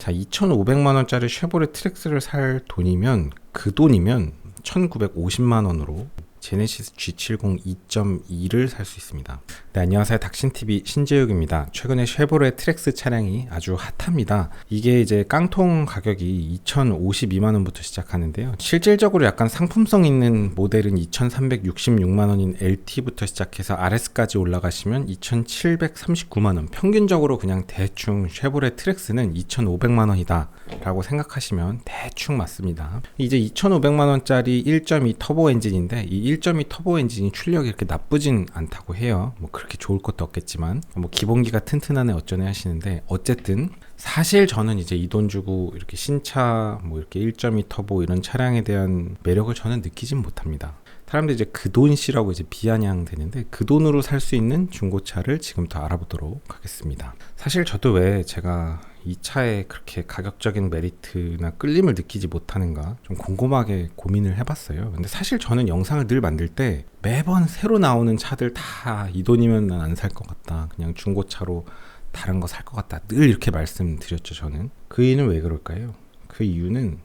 자, 2,500만 원짜리 쉐보레 트랙스를 살 돈이면 그 돈이면 1,950만 원으로 제네시스 G70 2.2를 살 수 있습니다. 네, 안녕하세요. 닥신TV 신재욱입니다. 최근에 쉐보레 트랙스 차량이 아주 핫합니다. 이게 이제 깡통 가격이 2,052만원부터 시작하는데요. 실질적으로 약간 상품성 있는 모델은 2,366만원인 LT부터 시작해서 RS까지 올라가시면 2,739만원. 평균적으로 그냥 대충 쉐보레 트랙스는 2,500만원이다. 라고 생각하시면 대충 맞습니다. 이제 2,500만원짜리 1.2 터보 엔진인데 이1.2 터보 엔진이 출력이 이렇게 나쁘진 않다고 해요. 뭐 그렇게 좋을 것도 없겠지만 뭐 기본기가 튼튼하네 어쩌네 하시는데 어쨌든 사실 저는 이제 이 돈 주고 이렇게 신차 뭐 이렇게 1.2 터보 이런 차량에 대한 매력을 저는 느끼진 못합니다. 사람들이 이제 그 돈씨라고 이제 비아냥 되는데 그 돈으로 살 수 있는 중고차를 지금부터 알아보도록 하겠습니다. 사실 저도 왜 제가 이 차에 그렇게 가격적인 메리트나 끌림을 느끼지 못하는가 좀 곰곰하게 고민을 해봤어요. 근데 사실 저는 영상을 늘 만들 때 매번 새로 나오는 차들 다 이 돈이면 난 안 살 것 같다. 그냥 중고차로 다른 거 살 것 같다. 늘 이렇게 말씀드렸죠, 저는. 그 이유는 왜 그럴까요? 그 이유는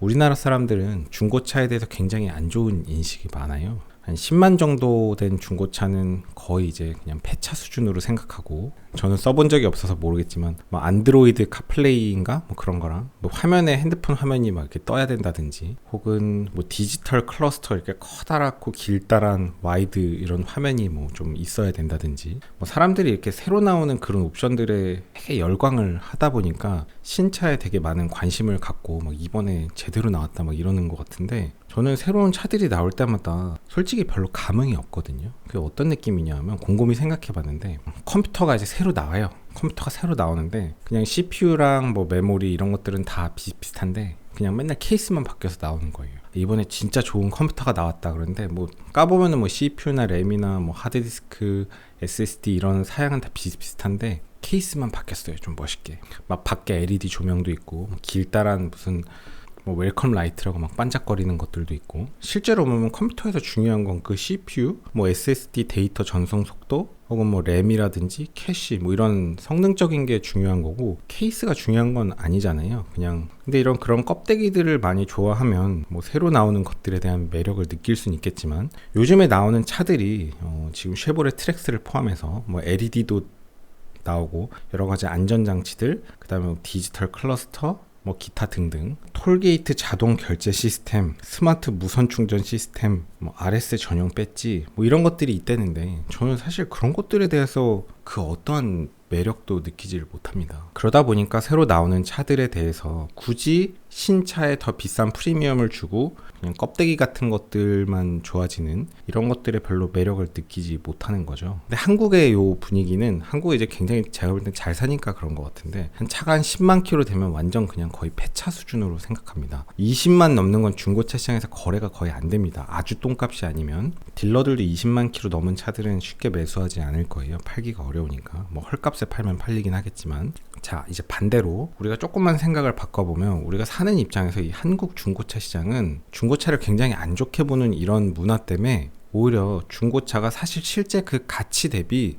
우리나라 사람들은 중고차에 대해서 굉장히 안 좋은 인식이 많아요. 한 10만 정도 된 중고차는 거의 이제 그냥 폐차 수준으로 생각하고 저는 써본 적이 없어서 모르겠지만 뭐 안드로이드 카플레이인가? 뭐 그런 거랑 뭐 화면에 핸드폰 화면이 막 이렇게 떠야 된다든지 혹은 뭐 디지털 클러스터 이렇게 커다랗고 길다란 와이드 이런 화면이 뭐 좀 있어야 된다든지 뭐 사람들이 이렇게 새로 나오는 그런 옵션들에 되게 열광을 하다 보니까 신차에 되게 많은 관심을 갖고 막 이번에 제대로 나왔다 막 이러는 것 같은데 저는 새로운 차들이 나올 때마다 솔직히 별로 감흥이 없거든요. 그게 어떤 느낌이냐면 곰곰이 생각해 봤는데 컴퓨터가 이제 새로 나와요. 컴퓨터가 새로 나오는데 그냥 CPU랑 뭐 메모리 이런 것들은 다 비슷비슷한데 그냥 맨날 케이스만 바뀌어서 나오는 거예요. 이번에 진짜 좋은 컴퓨터가 나왔다 그러는데 뭐 까보면은 뭐 CPU나 램이나 뭐 하드디스크, SSD 이런 사양은 다 비슷비슷한데 케이스만 바뀌었어요. 좀 멋있게. 막 밖에 LED 조명도 있고 뭐 길다란 무슨 뭐 웰컴 라이트라고 막 반짝거리는 것들도 있고 실제로 보면 컴퓨터에서 중요한 건 그 CPU, 뭐 SSD 데이터 전송 속도 혹은 뭐 램이라든지 캐시 뭐 이런 성능적인 게 중요한 거고 케이스가 중요한 건 아니잖아요. 그냥 근데 이런 그런 껍데기들을 많이 좋아하면 뭐 새로 나오는 것들에 대한 매력을 느낄 수는 있겠지만 요즘에 나오는 차들이 어 지금 쉐보레 트랙스를 포함해서 뭐 LED도 나오고 여러 가지 안전 장치들 그다음에 뭐 디지털 클러스터 뭐 기타 등등 톨게이트 자동 결제 시스템 스마트 무선 충전 시스템 뭐 RS 전용 배지 뭐 이런 것들이 있다는데 저는 사실 그런 것들에 대해서 그 어떠한 매력도 느끼지를 못합니다. 그러다 보니까 새로 나오는 차들에 대해서 굳이 신차에 더 비싼 프리미엄을 주고 그냥 껍데기 같은 것들만 좋아지는 이런 것들에 별로 매력을 느끼지 못하는 거죠. 근데 한국의 요 분위기는 한국에 이제 굉장히 제가 볼 땐 잘 사니까 그런 것 같은데 한 차가 한 10만 킬로 되면 완전 그냥 거의 폐차 수준으로 생각합니다. 20만 넘는 건 중고차 시장에서 거래가 거의 안 됩니다. 아주 똥값이 아니면 딜러들도 20만 킬로 넘은 차들은 쉽게 매수하지 않을 거예요. 팔기가 어려우니까 뭐 헐값에 팔면 팔리긴 하겠지만 자 이제 반대로 우리가 조금만 생각을 바꿔보면 우리가 사는 입장에서 이 한국 중고차 시장은 중고차를 굉장히 안 좋게 보는 이런 문화 때문에 오히려 중고차가 사실 실제 그 가치 대비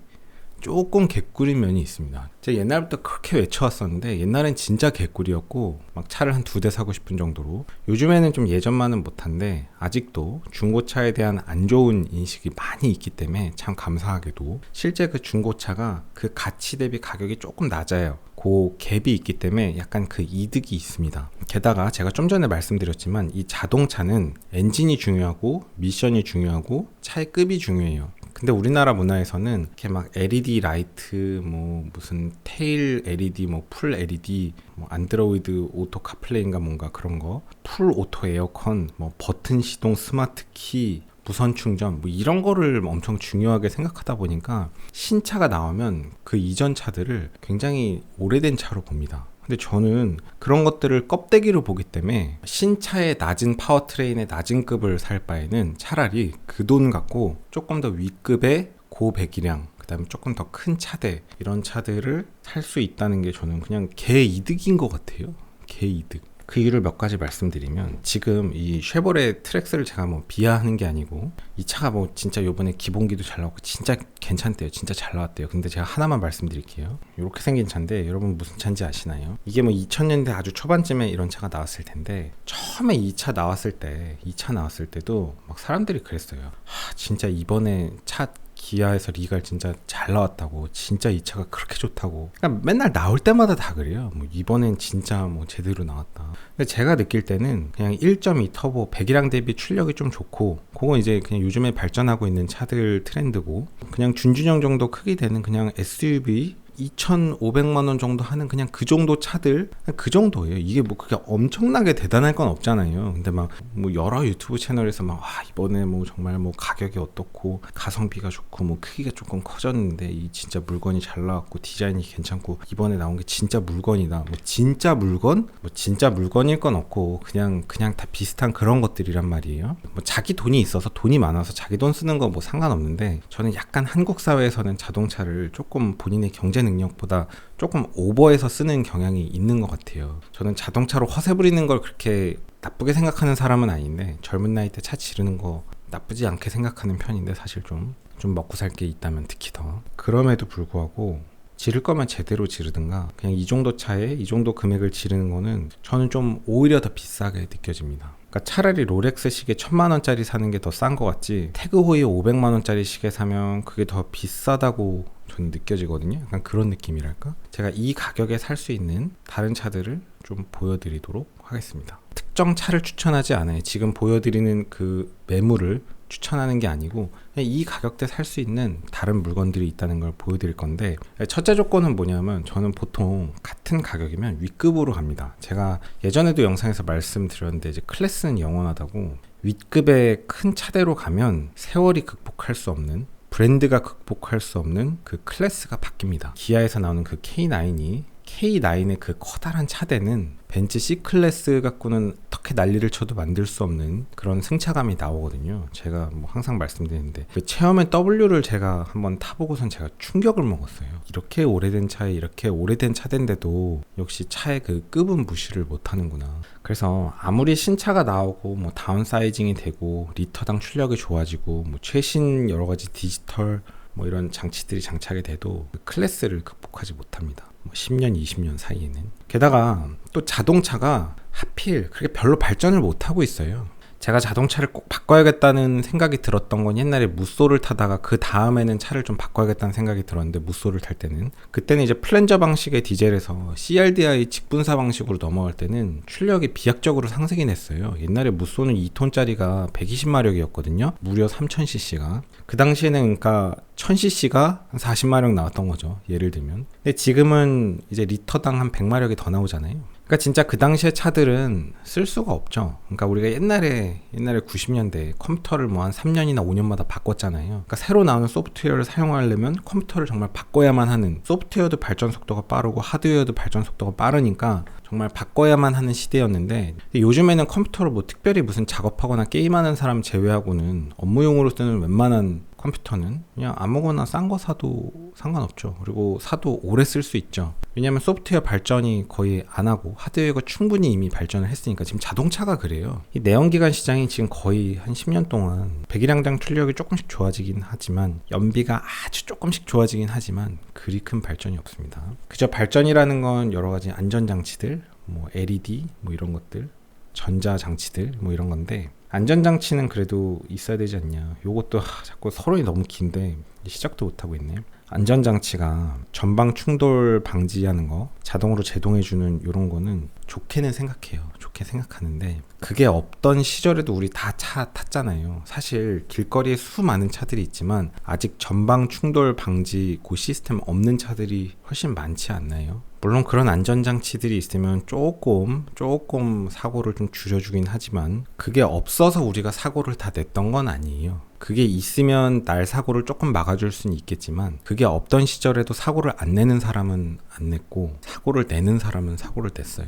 조금 개꿀인 면이 있습니다. 제가 옛날부터 그렇게 외쳐왔었는데 옛날엔 진짜 개꿀이었고 막 차를 한 두 대 사고 싶은 정도로 요즘에는 좀 예전만은 못한데 아직도 중고차에 대한 안 좋은 인식이 많이 있기 때문에 참 감사하게도 실제 그 중고차가 그 가치 대비 가격이 조금 낮아요. 그 갭이 있기 때문에 약간 그 이득이 있습니다. 게다가 제가 좀 전에 말씀드렸지만 이 자동차는 엔진이 중요하고 미션이 중요하고 차의 급이 중요해요. 근데 우리나라 문화에서는 이렇게 막 LED 라이트 뭐 무슨 테일 LED 뭐 풀 LED 뭐 안드로이드 오토 카플레인가 뭔가 그런 거 풀 오토 에어컨 뭐 버튼 시동 스마트 키 무선 충전 뭐 이런 거를 엄청 중요하게 생각하다 보니까 신차가 나오면 그 이전 차들을 굉장히 오래된 차로 봅니다. 근데 저는 그런 것들을 껍데기로 보기 때문에 신차의 낮은 파워트레인의 낮은 급을 살 바에는 차라리 그 돈 갖고 조금 더 위급의 고배기량 그다음에 조금 더 큰 차대 이런 차들을 살 수 있다는 게 저는 그냥 개 이득인 것 같아요. 개 이득. 그 이유를 몇 가지 말씀드리면 지금 이 쉐보레 트랙스를 제가 뭐 비하하는 게 아니고 이 차가 뭐 진짜 요번에 기본기도 잘 나왔고 진짜 괜찮대요. 진짜 잘 나왔대요. 근데 제가 하나만 말씀드릴게요. 이렇게 생긴 차인데 여러분 무슨 차인지 아시나요? 이게 뭐 2000년대 아주 초반쯤에 이런 차가 나왔을 텐데 처음에 이 차 나왔을 때 이 차 나왔을 때도 막 사람들이 그랬어요. 아, 진짜 이번에 차 기아에서 리갈 진짜 잘 나왔다고 진짜 이 차가 그렇게 좋다고. 그러니까 맨날 나올 때마다 다 그래요. 뭐 이번엔 진짜 뭐 제대로 나왔다. 근데 제가 느낄 때는 그냥 1.2 터보 배기량 대비 출력이 좀 좋고 그건 이제 그냥 요즘에 발전하고 있는 차들 트렌드고 그냥 준준형 정도 크기 되는 그냥 SUV 2,500만 원 정도 하는 그냥 그 정도 차들 그 정도예요. 이게 뭐 그게 엄청나게 대단할 건 없잖아요. 근데 막 뭐 여러 유튜브 채널에서 막 아, 이번에 뭐 정말 뭐 가격이 어떻고 가성비가 좋고 뭐 크기가 조금 커졌는데 이 진짜 물건이 잘 나왔고 디자인이 괜찮고 이번에 나온 게 진짜 물건이다. 뭐 진짜 물건? 뭐 진짜 물건일 건 없고 그냥 그냥 다 비슷한 그런 것들이란 말이에요. 뭐 자기 돈이 있어서 돈이 많아서 자기 돈 쓰는 거뭐 상관없는데 저는 약간 한국 사회에서는 자동차를 조금 본인의 경제 능력보다 조금 오버해서 쓰는 경향이 있는 것 같아요. 저는 자동차로 허세 부리는 걸 그렇게 나쁘게 생각하는 사람은 아닌데 젊은 나이 때 차 지르는 거 나쁘지 않게 생각하는 편인데 사실 좀좀 먹고 살 게 있다면 특히 더 그럼에도 불구하고 지를 거면 제대로 지르든가 그냥 이 정도 차에 이 정도 금액을 지르는 거는 저는 좀 오히려 더 비싸게 느껴집니다. 그러니까 차라리 롤렉스 시계 천만 원짜리 사는 게 더 싼 것 같지 태그 호이 500만 원짜리 시계 사면 그게 더 비싸다고 저는 느껴지거든요. 약간 그런 느낌이랄까? 제가 이 가격에 살 수 있는 다른 차들을 좀 보여드리도록 하겠습니다. 특정 차를 추천하지 않아요. 지금 보여드리는 그 매물을 추천하는 게 아니고 이 가격대 살 수 있는 다른 물건들이 있다는 걸 보여드릴 건데 첫째 조건은 뭐냐면 저는 보통 같은 가격이면 윗급으로 갑니다. 제가 예전에도 영상에서 말씀드렸는데 이제 클래스는 영원하다고 윗급의 큰 차대로 가면 세월이 극복할 수 없는 브랜드가 극복할 수 없는 그 클래스가 바뀝니다. 기아에서 나오는 그 K9이 K9의 그 커다란 차대는 벤츠 C 클래스 갖고는 어떻게 난리를 쳐도 만들 수 없는 그런 승차감이 나오거든요. 제가 뭐 항상 말씀드리는데 그 체험의 W를 제가 한번 타보고선 제가 충격을 먹었어요. 이렇게 오래된 차에 이렇게 오래된 차대인데도 역시 차의 그 급은 무시를 못하는구나. 그래서 아무리 신차가 나오고 뭐 다운사이징이 되고 리터당 출력이 좋아지고 뭐 최신 여러 가지 디지털 뭐 이런 장치들이 장착이 돼도 그 클래스를 극복하지 못합니다. 뭐 10년, 20년 사이에는. 게다가 또 자동차가 하필 그렇게 별로 발전을 못 하고 있어요. 제가 자동차를 꼭 바꿔야겠다는 생각이 들었던 건 옛날에 무쏘를 타다가 그 다음에는 차를 좀 바꿔야겠다는 생각이 들었는데 무쏘를 탈 때는 그때는 이제 플랜저 방식의 디젤에서 CRDI 직분사 방식으로 넘어갈 때는 출력이 비약적으로 상승이 됐어요. 옛날에 무쏘는 2톤짜리가 120마력이었거든요. 무려 3000cc가 그 당시에는 그러니까 1000cc가 한 40마력 나왔던 거죠. 예를 들면. 근데 지금은 이제 리터당 한 100마력이 더 나오잖아요. 그러니까 진짜 그 당시의 차들은 쓸 수가 없죠. 그러니까 우리가 옛날에 옛날에 90년대 컴퓨터를 뭐 한 3년이나 5년마다 바꿨잖아요. 그러니까 새로 나오는 소프트웨어를 사용하려면 컴퓨터를 정말 바꿔야만 하는 소프트웨어도 발전 속도가 빠르고 하드웨어도 발전 속도가 빠르니까 정말 바꿔야만 하는 시대였는데 요즘에는 컴퓨터로 뭐 특별히 무슨 작업하거나 게임하는 사람 제외하고는 업무용으로 쓰는 웬만한 컴퓨터는 그냥 아무거나 싼 거 사도 상관없죠. 그리고 사도 오래 쓸 수 있죠. 왜냐하면 소프트웨어 발전이 거의 안 하고 하드웨어가 충분히 이미 발전을 했으니까 지금 자동차가 그래요. 이 내연기관 시장이 지금 거의 한 10년 동안 배기량당 출력이 조금씩 좋아지긴 하지만 연비가 아주 조금씩 좋아지긴 하지만 그리 큰 발전이 없습니다. 그저 발전이라는 건 여러 가지 안전장치들, 뭐 LED, 뭐 이런 것들, 전자장치들, 뭐 이런 건데 안전장치는 그래도 있어야 되지 않냐. 요것도 하, 자꾸 서론이 너무 긴데 시작도 못하고 있네. 안전장치가 전방 충돌 방지하는 거, 자동으로 제동해주는 이런 거는 좋게는 생각해요. 좋게 생각하는데 그게 없던 시절에도 우리 다 차 탔잖아요. 사실 길거리에 수많은 차들이 있지만 아직 전방 충돌 방지 그 시스템 없는 차들이 훨씬 많지 않나요? 물론 그런 안전장치들이 있으면 조금 조금 사고를 좀 줄여주긴 하지만 그게 없어서 우리가 사고를 다 냈던 건 아니에요. 그게 있으면 날 사고를 조금 막아줄 수는 있겠지만 그게 없던 시절에도 사고를 안 내는 사람은 안 냈고 사고를 내는 사람은 사고를 냈어요.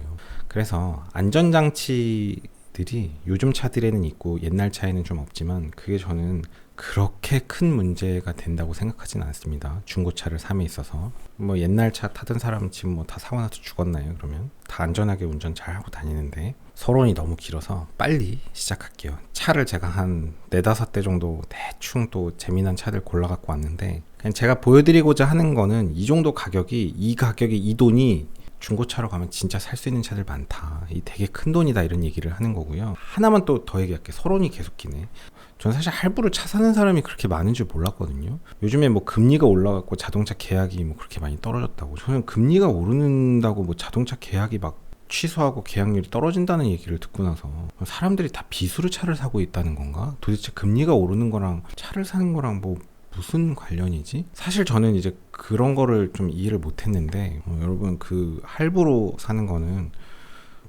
그래서 안전장치들이 요즘 차들에는 있고 옛날 차에는 좀 없지만 그게 저는 그렇게 큰 문제가 된다고 생각하진 않습니다. 중고차를 삼에 있어서 뭐 옛날 차 타던 사람은 지금 뭐 다 사고 나서 죽었나요? 그러면 다 안전하게 운전 잘 하고 다니는데 서론이 너무 길어서 빨리 시작할게요. 차를 제가 한 네다섯 대 정도 대충 또 재미난 차들 골라 갖고 왔는데 그냥 제가 보여드리고자 하는 거는 이 정도 가격이 이 가격이 이 돈이 중고차로 가면 진짜 살 수 있는 차들 많다. 이 되게 큰 돈이다 이런 얘기를 하는 거고요. 하나만 또 더 얘기할게. 서론이 계속 기네. 저는 사실 할부로 차 사는 사람이 그렇게 많은 줄 몰랐거든요. 요즘에 뭐 금리가 올라갔고 자동차 계약이 뭐 그렇게 많이 떨어졌다고. 저는 금리가 오르는다고 뭐 자동차 계약이 막 취소하고 계약률이 떨어진다는 얘기를 듣고 나서 사람들이 다 빚으로 차를 사고 있다는 건가? 도대체 금리가 오르는 거랑 차를 사는 거랑 뭐 무슨 관련이지? 사실 저는 이제 그런 거를 좀 이해를 못 했는데 어, 여러분 그 할부로 사는 거는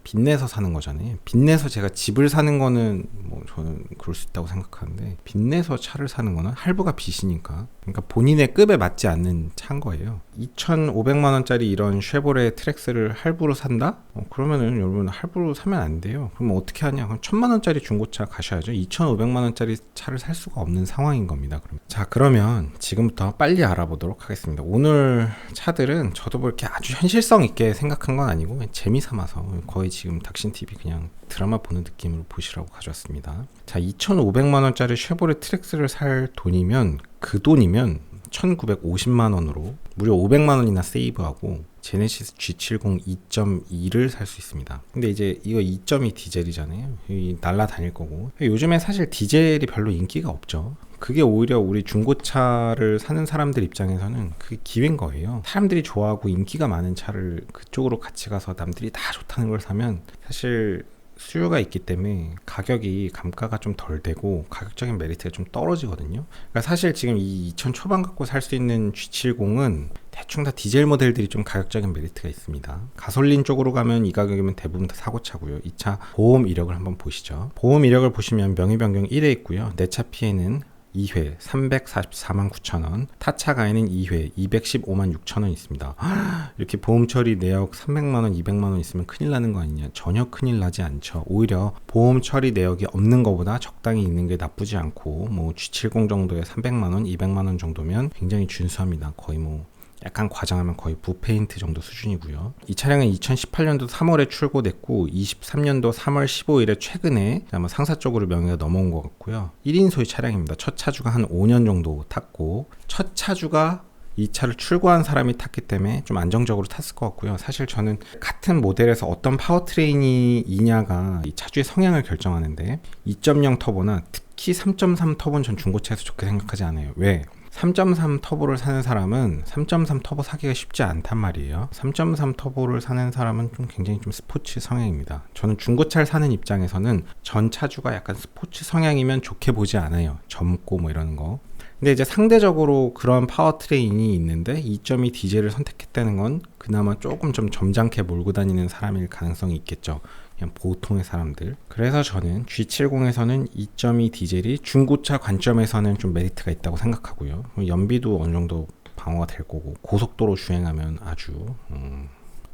빚내서 사는 거잖아요. 빚내서 제가 집을 사는 거는 뭐 저는 그럴 수 있다고 생각하는데 빚내서 차를 사는 거는 할부가 빚이니까 그러니까 본인의 급에 맞지 않는 차인 거예요. 2,500만 원짜리 이런 쉐보레 트랙스를 할부로 산다? 어, 그러면은 여러분 할부로 사면 안 돼요. 그럼 어떻게 하냐? 그럼 1,000만 원짜리 중고차 가셔야죠. 2,500만 원짜리 차를 살 수가 없는 상황인 겁니다. 그럼. 자, 그러면 지금부터 빨리 알아보도록 하겠습니다. 오늘 차들은 저도 뭐 이렇게 아주 현실성 있게 생각한 건 아니고 재미 삼아서 거의 지금 닥신 TV 그냥 드라마 보는 느낌으로 보시라고 가져왔습니다. 자, 2,500만 원짜리 쉐보레 트랙스를 살 돈이면 그 돈이면 1,950만 원으로 무려 500만 원이나 세이브하고 제네시스 G70 2.2를 살 수 있습니다. 근데 이제 이거 2.2 디젤이잖아요. 이 날라다닐 거고. 요즘에 사실 디젤이 별로 인기가 없죠. 그게 오히려 우리 중고차를 사는 사람들 입장에서는 그게 기회인 거예요. 사람들이 좋아하고 인기가 많은 차를 그쪽으로 같이 가서 남들이 다 좋다는 걸 사면 사실 수요가 있기 때문에 가격이 감가가 좀 덜 되고 가격적인 메리트가 좀 떨어지거든요. 그러니까 사실 지금 이2000 초반 갖고 살 수 있는 G70은 대충 다 디젤 모델들이 좀 가격적인 메리트가 있습니다. 가솔린 쪽으로 가면 이 가격이면 대부분 다 사고차고요. 이차 보험 이력을 한번 보시죠. 보험 이력을 보시면 명의 변경 1회 있고요. 내 차 피해는 2회 344만 9천 원, 타차 가에는 2회 215만 6천 원 있습니다. 이렇게 보험 처리 내역 300만 원, 200만 원 있으면 큰일 나는 거 아니냐? 전혀 큰일 나지 않죠. 오히려 보험 처리 내역이 없는 것보다 적당히 있는 게 나쁘지 않고 뭐 G70 정도에 300만 원, 200만 원 정도면 굉장히 준수합니다. 거의 뭐 약간 과장하면 거의 부페인트 정도 수준이고요. 이 차량은 2018년도 3월에 출고됐고 23년도 3월 15일에 최근에 아마 상사 쪽으로 명의가 넘어온 것 같고요. 1인 소유 차량입니다. 첫 차주가 한 5년 정도 탔고 첫 차주가 이 차를 출고한 사람이 탔기 때문에 좀 안정적으로 탔을 것 같고요. 사실 저는 같은 모델에서 어떤 파워트레인이냐가 이 차주의 성향을 결정하는데 2.0 터보나 특히 3.3 터보는 전 중고차에서 좋게 생각하지 않아요. 왜? 3.3 터보를 사는 사람은 3.3 터보 사기가 쉽지 않단 말이에요. 3.3 터보를 사는 사람은 좀 굉장히 좀 스포츠 성향입니다. 저는 중고차를 사는 입장에서는 전 차주가 약간 스포츠 성향이면 좋게 보지 않아요. 젊고 뭐 이러는 거. 근데 이제 상대적으로 그런 파워트레인이 있는데 2.2 디젤을 선택했다는 건 그나마 조금 좀 점잖게 몰고 다니는 사람일 가능성이 있겠죠. 그냥 보통의 사람들. 그래서 저는 G70에서는 2.2 디젤이 중고차 관점에서는 좀 메리트가 있다고 생각하고요. 연비도 어느 정도 방어가 될 거고 고속도로 주행하면 아주 음,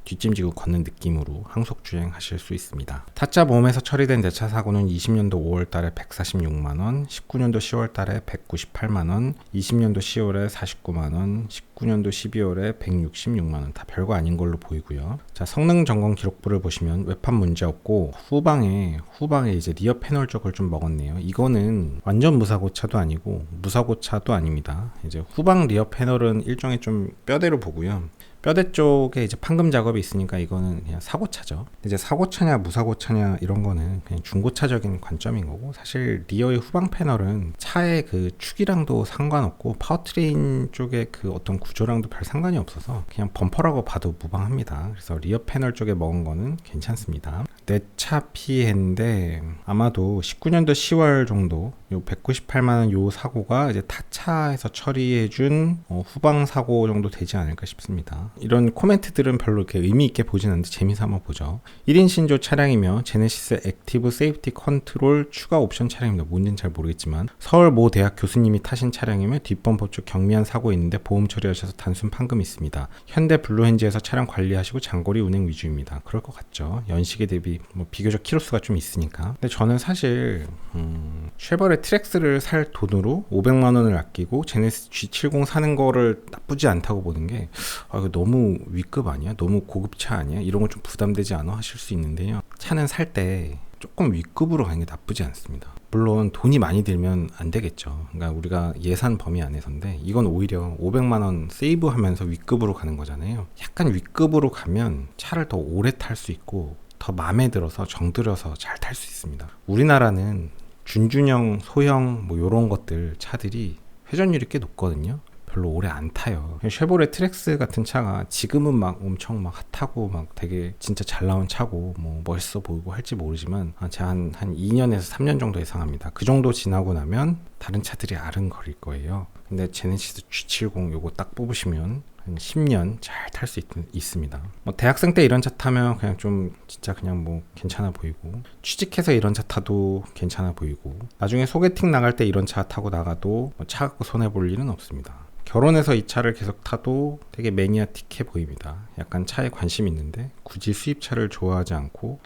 뒷짐지고 걷는 느낌으로 항속 주행하실 수 있습니다. 타짜 보험에서 처리된 내 차 사고는 20년도 5월 달에 146만 원, 19년도 10월 달에 198만 원, 20년도 10월에 49만 원, 19년도 12월에 166만 원. 다 별거 아닌 걸로 보이고요. 자, 성능 점검 기록부를 보시면 외판 문제 없고 후방에 후방에 이제 리어 패널 쪽을 좀 먹었네요. 이거는 완전 무사고 차도 아니고 무사고 차도 아닙니다. 이제 후방 리어 패널은 일종의 좀 뼈대로 보고요. 뼈대 쪽에 이제 판금 작업이 있으니까 이거는 그냥 사고차죠. 이제 사고차냐 무사고차냐 이런 거는 그냥 중고차적인 관점인 거고 사실 리어의 후방 패널은 차의 그 축이랑도 상관없고 파워트레인 쪽의 그 어떤 구조랑도 별 상관이 없어서 그냥 범퍼라고 봐도 무방합니다. 그래서 리어 패널 쪽에 먹은 거는 괜찮습니다. 내 차 피해인데 아마도 19년도 10월 정도 요 198만 원 요 사고가 이제 타차에서 처리해준 어, 후방 사고 정도 되지 않을까 싶습니다. 이런 코멘트들은 별로 이렇게 의미 있게 보진 않는데 재미삼아 보죠. 1인 신조 차량이며 제네시스 액티브 세이프티 컨트롤 추가 옵션 차량입니다. 뭔지는 잘 모르겠지만 서울 모 대학 교수님이 타신 차량이며 뒷범퍼 쪽 경미한 사고 있는데 보험 처리하셔서 단순 판금 있습니다. 현대 블루헨지에서 차량 관리하시고 장거리 운행 위주입니다. 그럴 것 같죠. 연식에 대비 뭐 비교적 키로수가 좀 있으니까. 근데 저는 사실 음, 쉐버레 트랙스를 살 돈으로 500만 원을 아끼고 제네시스 G70 사는 거를 나쁘지 않다고 보는 게 아, 이거 너무 위급 아니야? 너무 고급차 아니야? 이런 거 좀 부담되지 않아 하실 수 있는데요. 차는 살 때 조금 위급으로 가는 게 나쁘지 않습니다. 물론 돈이 많이 들면 안 되겠죠. 그러니까 우리가 예산 범위 안에서인데 이건 오히려 500만 원 세이브하면서 위급으로 가는 거잖아요. 약간 위급으로 가면 차를 더 오래 탈 수 있고 더 마음에 들어서 정들여서 잘 탈 수 있습니다. 우리나라는 준준형, 소형 뭐 이런 것들 차들이 회전율이 꽤 높거든요. 별로 오래 안 타요. 쉐보레 트랙스 같은 차가 지금은 막 엄청 막 핫하고 막 되게 진짜 잘 나온 차고 뭐 멋있어 보이고 할지 모르지만 제가 한, 한 2년에서 3년 정도 예상합니다. 그 정도 지나고 나면 다른 차들이 아른거릴 거예요. 근데 제네시스 G70 요거 딱 뽑으시면 한 10년 잘 탈 수 있습니다. 뭐 대학생 때 이런 차 타면 그냥 좀 진짜 그냥 뭐 괜찮아 보이고 취직해서 이런 차 타도 괜찮아 보이고 나중에 소개팅 나갈 때 이런 차 타고 나가도 뭐 차 갖고 손해 볼 일은 없습니다. 결혼해서 이 차를 계속 타도 되게 매니아틱해 보입니다. 약간 차에 관심 있는데 굳이 수입차를 좋아하지 않고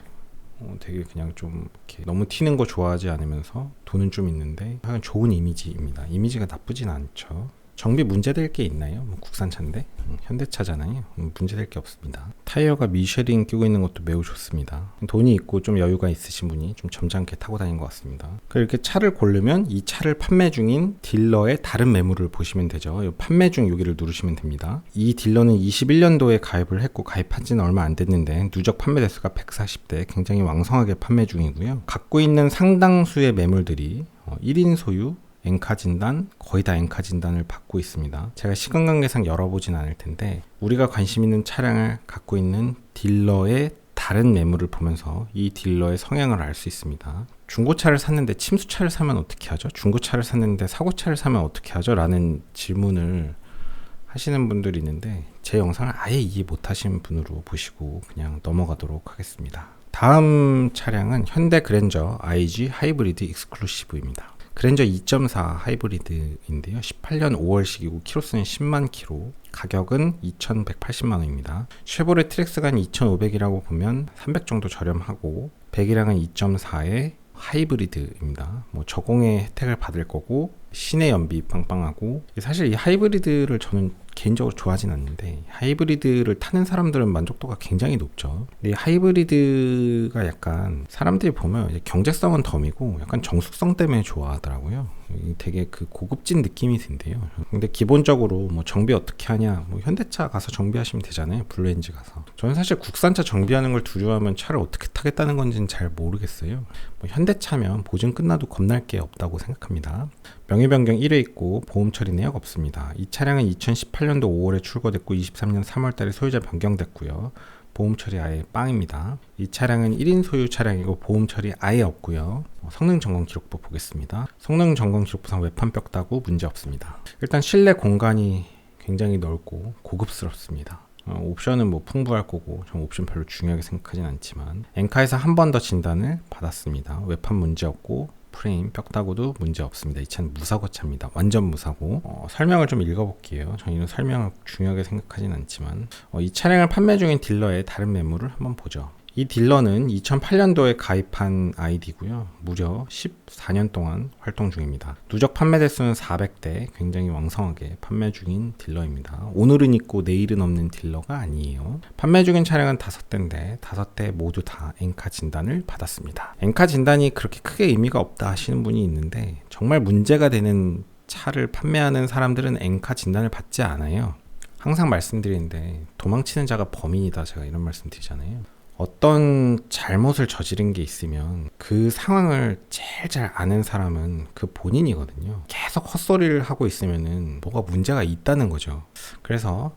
어, 되게 그냥 좀 너무 튀는 거 좋아하지 않으면서 돈은 좀 있는데 약간 좋은 이미지입니다. 이미지가 나쁘진 않죠. 정비 문제될 게 있나요? 뭐 국산차인데 음, 현대차잖아요. 음, 문제될 게 없습니다. 타이어가 미쉐린 끼고 있는 것도 매우 좋습니다. 돈이 있고 좀 여유가 있으신 분이 좀 점잖게 타고 다니는 것 같습니다. 이렇게 차를 고르면 이 차를 판매 중인 딜러의 다른 매물을 보시면 되죠. 판매 중 여기를 누르시면 됩니다. 이 딜러는 21년도에 가입을 했고 가입한 지는 얼마 안 됐는데 누적 판매 대수가 140대 굉장히 왕성하게 판매 중이고요. 갖고 있는 상당수의 매물들이 1인 어, 소유, 엔카 진단 거의 다 엔카 진단을 받고 있습니다. 제가 시간 관계상 열어보진 않을 텐데 우리가 관심 있는 차량을 갖고 있는 딜러의 다른 매물을 보면서 이 딜러의 성향을 알 수 있습니다. 중고차를 샀는데 침수차를 사면 어떻게 하죠? 중고차를 샀는데 사고차를 사면 어떻게 하죠? 라는 질문을 하시는 분들이 있는데 제 영상을 아예 이해 못 하신 분으로 보시고 그냥 넘어가도록 하겠습니다. 다음 차량은 현대 그랜저 IG 하이브리드 익스클루시브입니다. 그랜저 2.4 하이브리드인데요. 18년 5월식이고 키로수는 10만 키로. 가격은 2,180만 원입니다. 쉐보레 트렉스가 2,500이라고 보면 300 정도 저렴하고 배기량은 2.4에 하이브리드입니다. 뭐 저공의 혜택을 받을 거고 시내 연비 빵빵하고 사실 이 하이브리드를 저는 개인적으로 좋아하진 않는데 하이브리드를 타는 사람들은 만족도가 굉장히 높죠. 근데 하이브리드가 약간 사람들이 보면 경제성은 덤이고 약간 정숙성 때문에 좋아하더라고요. 되게 그 고급진 느낌이 든대요. 근데 기본적으로 뭐 정비 어떻게 하냐, 뭐 현대차 가서 정비하시면 되잖아요. 블루엔지 가서. 저는 사실 국산차 정비하는 걸 두려워하면 차를 어떻게 타겠다는 건지는 잘 모르겠어요. 뭐 현대차면 보증 끝나도 겁날 게 없다고 생각합니다. 명의 변경 1회 있고 보험 처리 내역 없습니다. 이 차량은 2018년도 5월에 출고됐고 23년 3월달에 소유자 변경됐고요. 보험 처리 아예 빵입니다. 이 차량은 1인 소유 차량이고 보험 처리 아예 없고요. 어, 성능 점검 기록부 보겠습니다. 성능 점검 기록부상 외판 벽다고 문제 없습니다. 일단 실내 공간이 굉장히 넓고 고급스럽습니다. 어, 옵션은 뭐 풍부할 거고 전 옵션 별로 중요하게 생각하진 않지만 엔카에서 한 번 더 진단을 받았습니다. 외판 문제 없고 프레임 뼈다구도 문제 없습니다. 이 차는 무사고 차입니다. 완전 무사고. 어, 설명을 좀 읽어볼게요. 저희는 설명을 중요하게 생각하진 않지만 어, 이 차량을 판매 중인 딜러의 다른 매물을 한번 보죠. 이 딜러는 2008년도에 가입한 아이디고요. 무려 14년 동안 활동 중입니다. 누적 판매 대수는 400대, 굉장히 왕성하게 판매 중인 딜러입니다. 오늘은 있고 내일은 없는 딜러가 아니에요. 판매 중인 차량은 5대인데 5대 모두 다 엔카 진단을 받았습니다. 엔카 진단이 그렇게 크게 의미가 없다 하시는 분이 있는데 정말 문제가 되는 차를 판매하는 사람들은 엔카 진단을 받지 않아요. 항상 말씀드리는데 도망치는 자가 범인이다 제가 이런 말씀 드리잖아요. 어떤 잘못을 저지른 게 있으면 그 상황을 제일 잘 아는 사람은 그 본인이거든요. 계속 헛소리를 하고 있으면은 뭐가 문제가 있다는 거죠. 그래서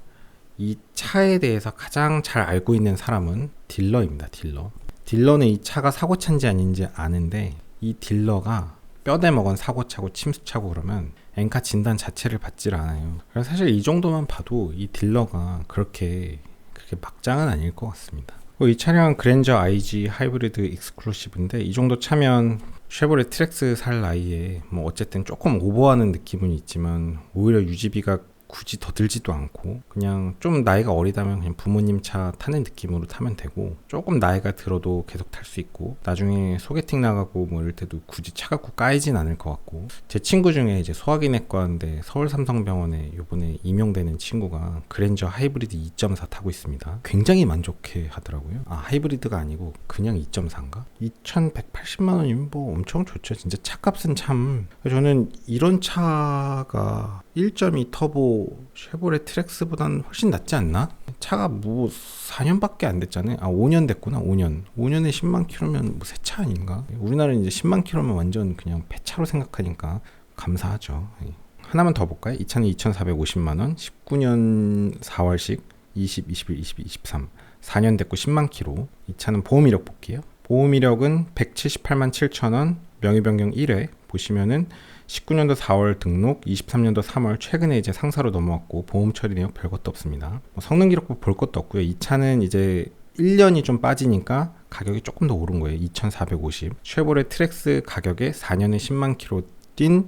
이 차에 대해서 가장 잘 알고 있는 사람은 딜러입니다. 딜러. 딜러는 이 차가 사고 찬지 아닌지 아는데 이 딜러가 뼈대 먹은 사고 차고 침수 차고 그러면 엔카 진단 자체를 받질 않아요. 그래서 사실 이 정도만 봐도 이 딜러가 그렇게 그렇게 막장은 아닐 것 같습니다. 어, 이 차량은 그랜저 IG 하이브리드 익스클루시브인데 이 정도 차면 쉐보레 트랙스 살 나이에 뭐 어쨌든 조금 오버하는 느낌은 있지만 오히려 유지비가 굳이 더 들지도 않고 그냥 좀 나이가 어리다면 그냥 부모님 차 타는 느낌으로 타면 되고 조금 나이가 들어도 계속 탈 수 있고 나중에 소개팅 나가고 뭐 이럴 때도 굳이 차 갖고 까이진 않을 것 같고 제 친구 중에 이제 소화기내과인데 서울 삼성병원에 요번에 임용되는 친구가 그랜저 하이브리드 2.4 타고 있습니다. 굉장히 만족해 하더라고요. 아 하이브리드가 아니고 그냥 2.4인가? 2,180만 원이면 뭐 엄청 좋죠. 진짜 차값은 참 저는 이런 차가 1.2 터보 쉐보레 트랙스보다는 훨씬 낫지 않나? 차가 뭐 4년밖에 안 됐잖아요. 아 5년 됐구나. 5년. 5년에 10만 킬로면 뭐 새 차 아닌가? 우리나라는 이제 10만 킬로면 완전 그냥 폐차로 생각하니까 감사하죠. 예. 하나만 더 볼까요? 이 차는 2,450만 원. 19년 4월식 20, 21, 22, 23. 4년 됐고 10만 킬로. 이 차는 보험 이력 볼게요. 보험 이력은 178만 7천 원. 명의 변경 1회 보시면은 19년도 4월 등록, 23년도 3월 최근에 이제 상사로 넘어왔고 보험 처리 내역 별 것도 없습니다. 뭐 성능 기록부 볼 것도 없고요. 이 차는 이제 1년이 좀 빠지니까 가격이 조금 더 오른 거예요. 2,450. 쉐보레 트랙스 가격에 4년에 10만 킬로 뛴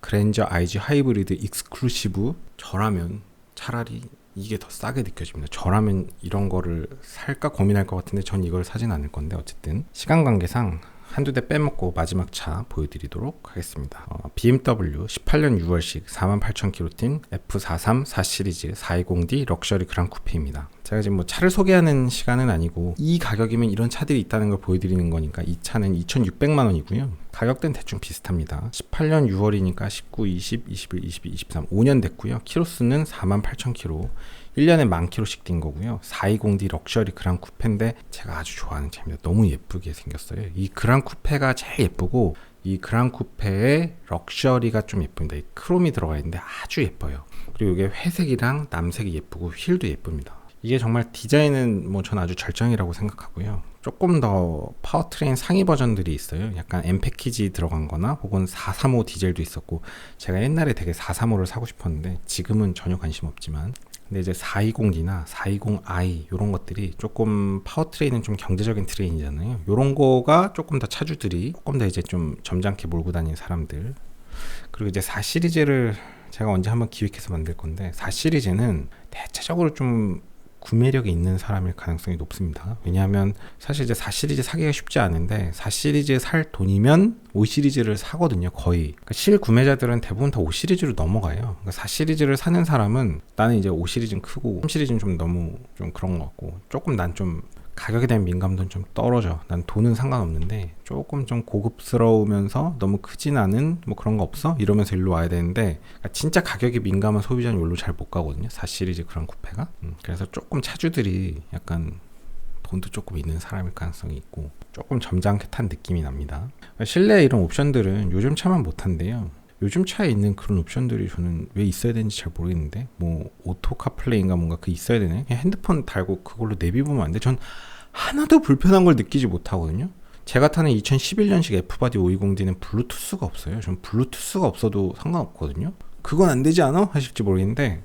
그랜저 IG 하이브리드 익스클루시브 저라면 차라리 이게 더 싸게 느껴집니다. 저라면 이런 거를 살까 고민할 것 같은데 전 이걸 사진 않을 건데 어쨌든 시간 관계상 한두 대 빼먹고 마지막 차 보여드리도록 하겠습니다. 어, BMW 18년 6월식 48,000km 뛴 F43 4 시리즈 420D 럭셔리 그랑 쿠페입니다. 제가 지금 뭐 차를 소개하는 시간은 아니고 이 가격이면 이런 차들이 있다는 걸 보여드리는 거니까 이 차는 2,600만 원이고요. 가격대는 대충 비슷합니다. 18년 6월이니까 19, 20, 21, 22, 23 5년 됐고요. 키로수는 48,000km 1년에 만 킬로씩 뛴 거고요. 420D 럭셔리 그랑 쿠페인데 제가 아주 좋아하는 차입니다. 너무 예쁘게 생겼어요. 이 그랑 쿠페가 제일 예쁘고 이 그랑 쿠페의 럭셔리가 좀 예쁩니다. 이 크롬이 들어가 있는데 아주 예뻐요. 그리고 이게 회색이랑 남색이 예쁘고 휠도 예쁩니다. 이게 정말 디자인은 뭐 저는 아주 절정이라고 생각하고요. 조금 더 파워트레인 상위 버전들이 있어요. 약간 M 패키지 들어간 거나 혹은 435 디젤도 있었고 제가 옛날에 되게 435를 사고 싶었는데 지금은 전혀 관심 없지만 근데 이제 420D나 420i 이런 것들이 조금 파워트레인은 좀 경제적인 트레인이잖아요. 이런 거가 조금 더 차주들이 조금 더 이제 좀 점잖게 몰고 다니는 사람들. 그리고 이제 4 시리즈를 제가 언제 한번 기획해서 만들 건데 4 시리즈는 대체적으로 좀 구매력이 있는 사람일 가능성이 높습니다. 왜냐하면 사실 이제 4 시리즈 사기가 쉽지 않은데 4 시리즈 살 돈이면 5 시리즈를 사거든요. 거의 그러니까 실 구매자들은 대부분 다 5 시리즈로 넘어가요. 그러니까 4 시리즈를 사는 사람은 나는 이제 5 시리즈는 크고 3 시리즈는 좀 너무 좀 그런 것 같고 조금 난좀 가격에 대한 민감도는 좀 떨어져. 난 돈은 상관없는데 조금 좀 고급스러우면서 너무 크진 않은 뭐 그런 거 없어? 이러면서 일로 와야 되는데 그러니까 진짜 가격이 민감한 소비자는 여기로 잘 못 가거든요. 4 시리즈 그런 쿠페가. 음, 그래서 조금 차주들이 약간 돈도 조금 있는 사람일 가능성이 있고 조금 점잖게 탄 느낌이 납니다. 실내 이런 옵션들은 요즘 차만 못한데요. 요즘 차에 있는 그런 옵션들이 저는 왜 있어야 되는지 잘 모르겠는데 뭐 오토 카플레이인가 뭔가 그 있어야 되네 그냥 핸드폰 달고 그걸로 내비 보면 안 돼 전 하나도 불편한 걸 느끼지 못하거든요 제가 타는 2011년식 F바디 520D는 블루투스가 없어요 전 블루투스가 없어도 상관없거든요 그건 안 되지 않아? 하실지 모르겠는데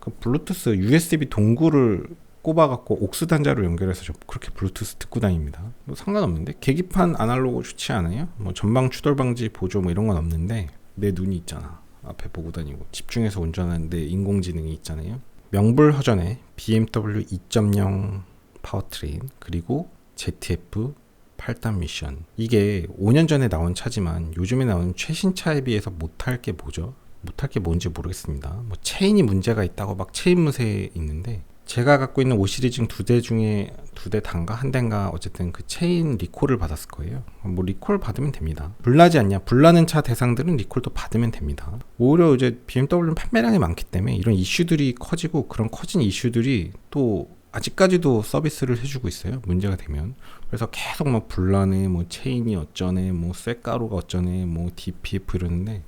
그 블루투스 USB 동굴을 꼽아갖고 옥스 단자로 연결해서 저 그렇게 블루투스 듣고 다닙니다. 뭐 상관없는데 계기판 아날로그 좋지 않아요? 뭐 전방 추돌 방지 보조 뭐 이런 건 없는데 내 눈이 있잖아. 앞에 보고 다니고 집중해서 운전하는데 인공지능이 있잖아요. 명불허전에 BMW 2.0 파워트레인 그리고 ZF 8단 미션 이게 5년 전에 나온 차지만 요즘에 나온 최신 차에 비해서 못할 게 뭐죠? 못할 게 뭔지 모르겠습니다. 뭐 체인이 문제가 있다고 막 체인 무쇠 있는데 제가 갖고 있는 5 시리즈 두 대 중에 두 대 단가 한 대인가 어쨌든 그 체인 리콜을 받았을 거예요. 뭐 리콜 받으면 됩니다. 불나지 않냐? 불나는 차 대상들은 리콜도 받으면 됩니다. 오히려 이제 BMW는 판매량이 많기 때문에 이런 이슈들이 커지고 그런 커진 이슈들이 또 아직까지도 서비스를 해주고 있어요. 문제가 되면. 그래서 계속 뭐 불나네, 뭐 체인이 어쩌네, 뭐 쇠가루가 어쩌네, 뭐 DPF 이러는데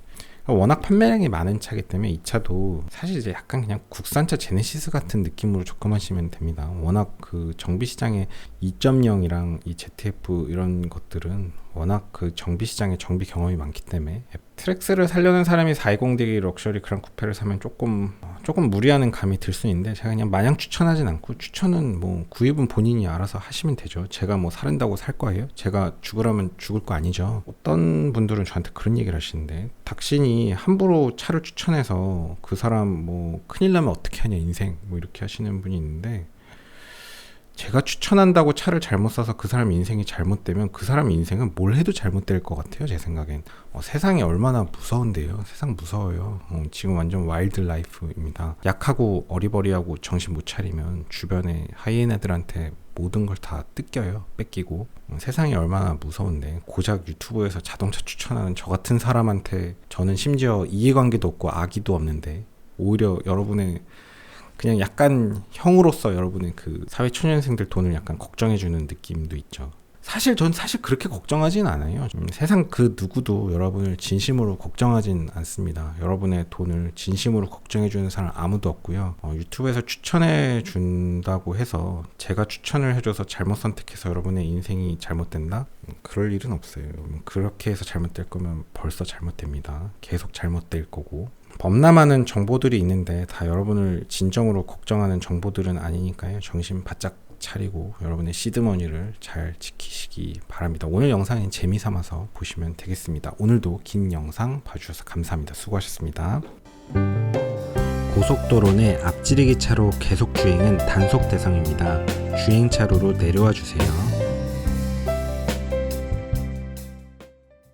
워낙 판매량이 많은 차기 때문에 이 차도 사실 이제 약간 그냥 국산차 제네시스 같은 느낌으로 접근하시면 됩니다. 워낙 그 정비 시장에 2.0이랑 이 ZF 이런 것들은 워낙 그 정비 시장에 정비 경험이 많기 때문에 트랙스를 살려는 사람이 420D 럭셔리 그랑 쿠페를 사면 조금 어, 조금 무리하는 감이 들 수 있는데 제가 그냥 마냥 추천하진 않고 추천은 뭐 구입은 본인이 알아서 하시면 되죠. 제가 뭐 사른다고 살 거예요? 제가 죽으라면 죽을 거 아니죠. 어떤 분들은 저한테 그런 얘기를 하시는데 당신이 함부로 차를 추천해서 그 사람 뭐 큰일 나면 어떻게 하냐 인생 뭐 이렇게 하시는 분이 있는데 제가 추천한다고 차를 잘못 사서 그 사람 인생이 잘못되면 그 사람 인생은 뭘 해도 잘못될 것 같아요 제 생각엔. 어, 세상이 얼마나 무서운데요. 세상 무서워요. 어, 지금 완전 와일드 라이프입니다. 약하고 어리버리하고 정신 못 차리면 주변에 하이에나들한테 모든 걸 다 뜯겨요 뺏기고. 어, 세상이 얼마나 무서운데. 고작 유튜브에서 자동차 추천하는 저 같은 사람한테 저는 심지어 이해관계도 없고 악의도 없는데 오히려 여러분의 그냥 약간 형으로서 여러분의 그 사회 초년생들 돈을 약간 걱정해주는 느낌도 있죠. 사실 전 사실 그렇게 걱정하진 않아요. 음, 세상 그 누구도 여러분을 진심으로 걱정하진 않습니다. 여러분의 돈을 진심으로 걱정해주는 사람 아무도 없고요. 어, 유튜브에서 추천해 준다고 해서 제가 추천을 해줘서 잘못 선택해서 여러분의 인생이 잘못된다? 음, 그럴 일은 없어요. 음, 그렇게 해서 잘못될 거면 벌써 잘못됩니다. 계속 잘못될 거고. 범람하는 정보들이 있는데 다 여러분을 진정으로 걱정하는 정보들은 아니니까요. 정신 바짝 차리고 여러분의 시드머니를 잘 지키시기 바랍니다. 오늘 영상은 재미 삼아서 보시면 되겠습니다. 오늘도 긴 영상 봐주셔서 감사합니다. 수고하셨습니다. 고속도로 내 앞지르기 차로 계속 주행은 단속 대상입니다. 주행 차로로 내려와 주세요.